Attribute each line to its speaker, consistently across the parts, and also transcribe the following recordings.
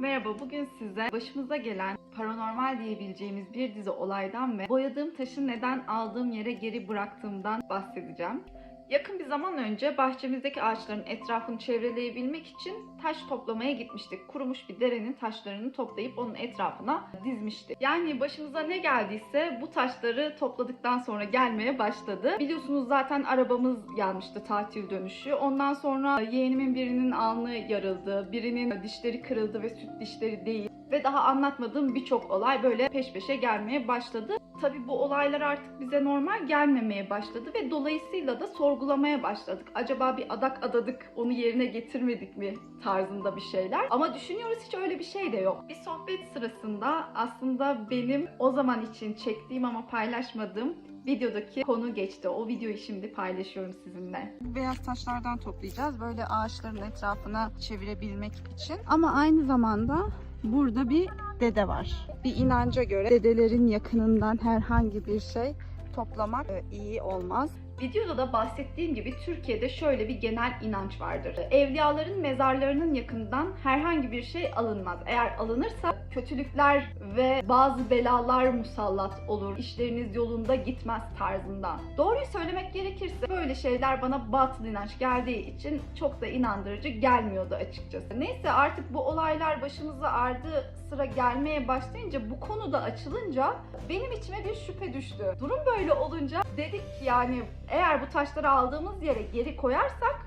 Speaker 1: Merhaba, bugün size başımıza gelen paranormal diyebileceğimiz bir dizi olaydan ve boyadığım taşı neden aldığım yere geri bıraktığımdan bahsedeceğim. Yakın bir zaman önce bahçemizdeki ağaçların etrafını çevreleyebilmek için taş toplamaya gitmiştik. Kurumuş bir derenin taşlarını toplayıp onun etrafına dizmiştik. Yani başımıza ne geldiyse bu taşları topladıktan sonra gelmeye başladı. Biliyorsunuz zaten arabamız yanmıştı tatil dönüşü. Ondan sonra yeğenimin birinin alnı yarıldı, birinin dişleri kırıldı ve süt dişleri değil. Ve daha anlatmadığım birçok olay böyle peş peşe gelmeye başladı. Tabii bu olaylar artık bize normal gelmemeye başladı ve dolayısıyla da sorgulamaya başladık. Acaba bir adak adadık, onu yerine getirmedik mi tarzında bir şeyler. Ama düşünüyoruz hiç öyle bir şey de yok. Bir sohbet sırasında aslında benim o zaman için çektiğim ama paylaşmadığım videodaki konu geçti. O videoyu şimdi paylaşıyorum sizinle. Beyaz taşlardan toplayacağız. Böyle ağaçların etrafına çevirebilmek için. Ama aynı zamanda burada bir dede var. Bir inanca göre dedelerin yakınından herhangi bir şey toplamak e, iyi olmaz. Videoda da bahsettiğim gibi Türkiye'de şöyle bir genel inanç vardır. Evliyaların mezarlarının yakından herhangi bir şey alınmaz. Eğer alınırsa kötülükler ve bazı belalar musallat olur. İşleriniz yolunda gitmez tarzından. Doğruyu söylemek gerekirse böyle şeyler bana batıl inanç geldiği için çok da inandırıcı gelmiyordu açıkçası. Neyse artık bu olaylar başımıza ardı sıra gelmeye başlayınca bu konuda açılınca benim içime bir şüphe düştü. Durum böyle olunca dedik yani eğer bu taşları aldığımız yere geri koyarsak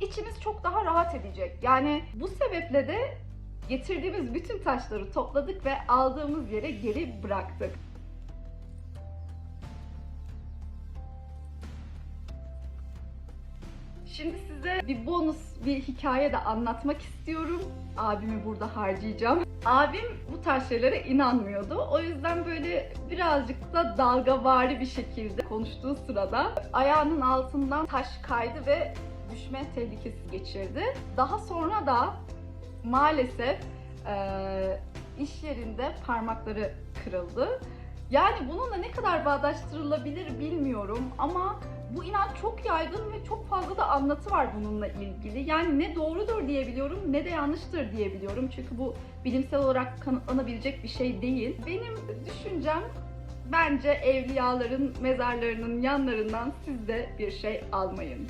Speaker 1: içimiz çok daha rahat edecek. Yani bu sebeple de getirdiğimiz bütün taşları topladık ve aldığımız yere geri bıraktık. Şimdi size bir bonus bir hikaye de anlatmak istiyorum. Abimi burada harcayacağım. Abim bu tarz şeylere inanmıyordu. O yüzden böyle birazcık da dalgavari bir şekilde konuştuğu sırada ayağının altından taş kaydı ve düşme tehlikesi geçirdi. Daha sonra da maalesef eee, iş yerinde parmakları kırıldı. Yani bununla ne kadar bağdaştırılabilir bilmiyorum ama bu inanç çok yaygın ve çok fazla da anlatı var bununla ilgili. Yani ne doğrudur diyebiliyorum ne de yanlıştır diyebiliyorum. Çünkü bu bilimsel olarak kanıtlanabilecek bir şey değil. Benim düşüncem bence evliyaların mezarlarının yanlarından siz de bir şey almayın.